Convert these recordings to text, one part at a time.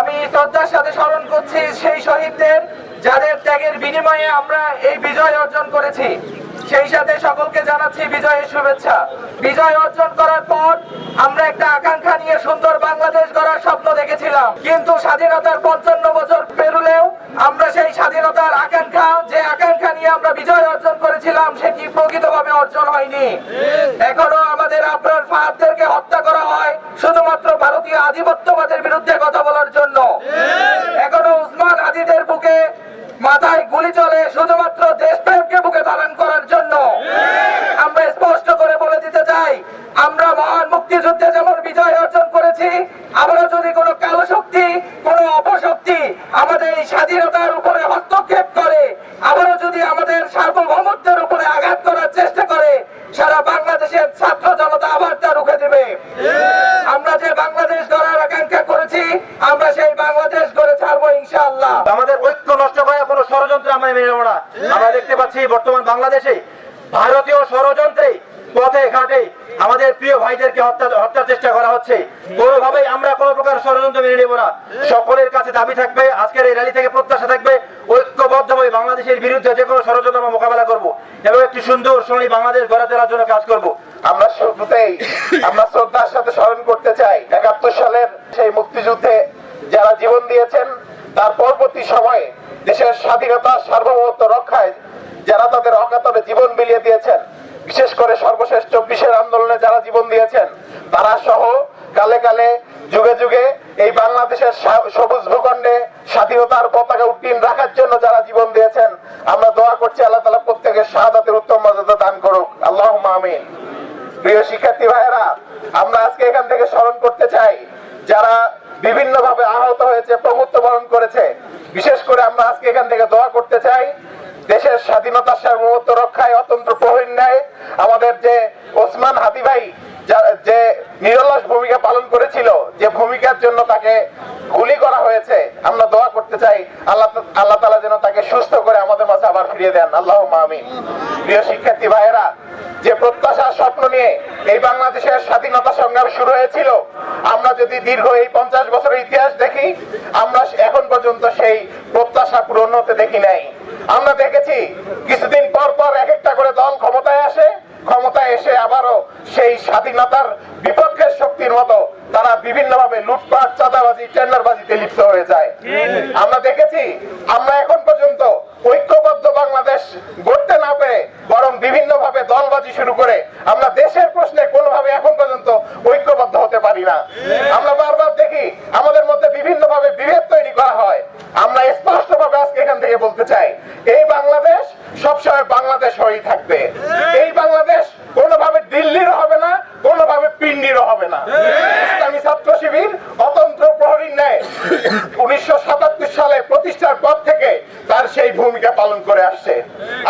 আমি শ্রদ্ধার সাথে স্মরণ করছি সেই শহীদদের যাদের ত্যাগের বিনিময়ে আমরা এই বিজয় অর্জন করেছি। সেই সাথে সকলকে জানাচ্ছি বিজয়ের শুভেচ্ছা। বিজয় অর্জন করার পর আমরা একটা আকাঙ্ক্ষা নিয়ে সুন্দর বাংলাদেশ গড়ার স্বপ্ন দেখেছিলাম। কিন্তু স্বাধীনতার পঞ্চান্ন বছর পেরুলেও আমরা সেই স্বাধীনতার আকাঙ্ক্ষা, যে আকাঙ্ক্ষা নিয়ে আমরা বিজয় অর্জন করেছিলাম, সেটি প্রকৃতভাবে অর্জন হয়নি। এখনও আমাদের আপনার ফাহাদদেরকে হত্যা করা হয় শুধুমাত্র ভারতীয় আধিপত্যবাদের বিরুদ্ধে কথা বলার জন্য এখনও উসমান আদিদের বুকে মাথায় গুলি চলে শুধুমাত্র দেশপ্রেমকে বুকে ধারণ করার জন্য। আমরা স্পষ্ট করে বলে দিতে চাই, আমরা মহান মুক্তিযুদ্ধে যেমন বিজয় অর্জন করেছি আমরা যদি কোনো কালো শক্তি, কোনো অপশক্তি আমাদের এই স্বাধীনতার উপরে হস্তক্ষেপ করে আবারও যদি আমাদের সার্বভৌমত্বের উপরে আঘাত করার চেষ্টা করে, সারা বাংলাদেশের ছাত্র জনতা আবার তা রুখে দেবে। আমরা যে বাংলাদেশ না আমরা দেখতে পাচ্ছি বর্তমান বাংলাদেশে ভারতীয় ষড়যন্ত্রে পথে ঘাটে আমাদের প্রিয় ভাইদেরকে হত্যা, হত্যার চেষ্টা করা হচ্ছে। কোনোভাবেই আমরা কোনো প্রকার ষড়যন্ত্র মেনে নেব না। সকলের কাছে দাবি থাকবে, আজকের এই র্যালি থেকে প্রত্যাশা থাকবে, ঐক্যবদ্ধভাবে বাংলাদেশের বিরুদ্ধে যে কোনো ষড়যন্ত্র আমরা মোকাবেলা করব এবং একটি সুন্দর সোনালী বাংলাদেশ গড়ে তোলার জন্য কাজ করব। আমরা শুরুতেই, আমরা শ্রদ্ধার সাথে স্মরণ করতে চাই, একাত্তর সালের সেই মুক্তিযুদ্ধে যারা জীবন দিয়েছেন তার পরবর্তী সময়ে দেশের স্বাধীনতা, সার্বভৌমত্ব রক্ষায় যারা তাদের অকাতরে জীবন বিলিয়ে দিয়েছেন, বিশেষ করে সর্বশেষ চব্বিশের আন্দোলনে যারা জীবন দিয়েছেন, তারা সহ কালে কালে, যুগে যুগে এই বাংলাদেশের সবুজ ভূখণ্ডে স্বাধীনতার পতাকা উড্ডীন রাখার জন্য যারা জীবন দিয়েছেন, আমরা দোয়া করছি আল্লাহ তালা প্রত্যেকের শাহাদাতের উত্তম মর্যাদা দান করুক। আল্লাহ আমিন। প্রিয় শিক্ষার্থী ভাইয়েরা, আমরা আজকে এখান থেকে স্মরণ করতে চাই যারা বিভিন্ন ভাবে আহত হয়েছে প্রমুক্ত বরণ করেছে, বিশেষ করে আমরা আজকে এখান থেকে দোয়া করতে চাই, দেশের স্বাধীনতার সার্বভৌমত্ব রক্ষায় অতন্ত্র প্রহরীর ন্যায়, আমাদের যে ওসমান হাদি ভাই, যে নিরলস ভূমিকা পালন করেছিল, যে ভূমিকার জন্য তাকে গুলি করা হয়েছে, আমরা দোয়া করতে চাই, আল্লাহ আল্লাহ তালা যেন তাকে সুস্থ করে আমাদের মাঝে আবার ফিরিয়ে দেন। আল্লাহ আমিন। প্রিয় শিক্ষার্থী ভাইয়েরা, যে প্রত্যাশার স্বপ্ন নিয়ে এই বাংলাদেশের স্বাধীনতা শুরু হয়েছিল। আমরা যদি দীর্ঘ এই পঞ্চাশ বছরের ইতিহাস দেখি আমরা এখন পর্যন্ত সেই প্রত্যাশা পূরণ হতে দেখি নাই। আমরা দেখেছি কিছুদিন পর পর এক একটা করে দল ক্ষমতায় আসে। ক্ষমতায় এসে আবারও সেই স্বাধীনতার বিপক্ষের শক্তির মতো তারা বিভিন্নভাবে লুটপাট চাঁদাবাজি টেন্ডারবাজিতে লিপ্ত হয়ে যায়। আমরা দেখেছি আমরা এখন পর্যন্ত ঐক্যবদ্ধ বাংলাদেশ গড়তে না পেরে বরং বিভিন্ন ভাবে দলবাজি শুরু করে আমরা দেশের প্রশ্নে কোনোভাবে এখন পর্যন্ত হতে পারি না। আমরা বারবার দেখি আমাদের মধ্যে বিভিন্ন ভাবে বিভেদ তৈরি করা হয়। আমরা স্পষ্ট ভাবে আজকে এখান থেকে বলতে চাই, এই বাংলাদেশ সবসময় বাংলাদেশ হয়েই থাকবে। এই বাংলাদেশ কোনোভাবে দিল্লির হবে না, কোনোভাবে পিন্ডিরও হবে না। ইসলামী ছাত্র শিবির অতন্ত্র প্রহরীর ন্যায় উনিশশো সাতাত্তর সালে প্রতিষ্ঠার পর থেকে তার সেই ভূমিকা পালন করে আসছে।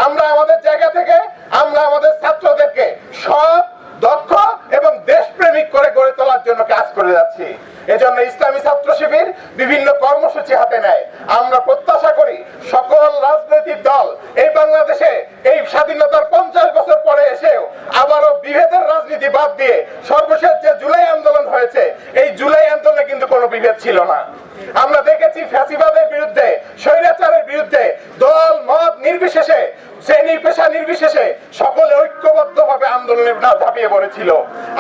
আমরা আমাদের জায়গা থেকে, আমরা আমাদের ছাত্রদেরকে সৎ দক্ষ এবং দেশপ্রেমিক করে গড়ে তোলার জন্য কাজ করে যাচ্ছি এজন্য ইসলামী ছাত্র শিবির বিভিন্ন কর্মসূচি হাতে নেয়। আমরা প্রত্যাশা করি সকল রাজনৈতিক দল এই বাংলাদেশে এই স্বাধীনতার পঞ্চাশ বছর পরে এসেও আবারও বিভেদের রাজনীতি বাদ দিয়ে সর্বশেষ যে জুলাই আন্দোলন হয়েছে, এই জুলাই আন্দোলনে কিন্তু কোনো বিভেদ ছিল না। আমরা দেখেছি ফ্যাসিবাদের বিরুদ্ধে, স্বৈরাচারের বিরুদ্ধে দল, মত নির্বিশেষে, শ্রেণি পেশা নির্বিশেষে সকলে ঐক্যবদ্ধ ভাবে আন্দোলনে ঝাঁপিয়ে পড়েছিল।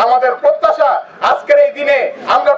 আমাদের প্রত্যাশা আজকের এই দিনে আমরা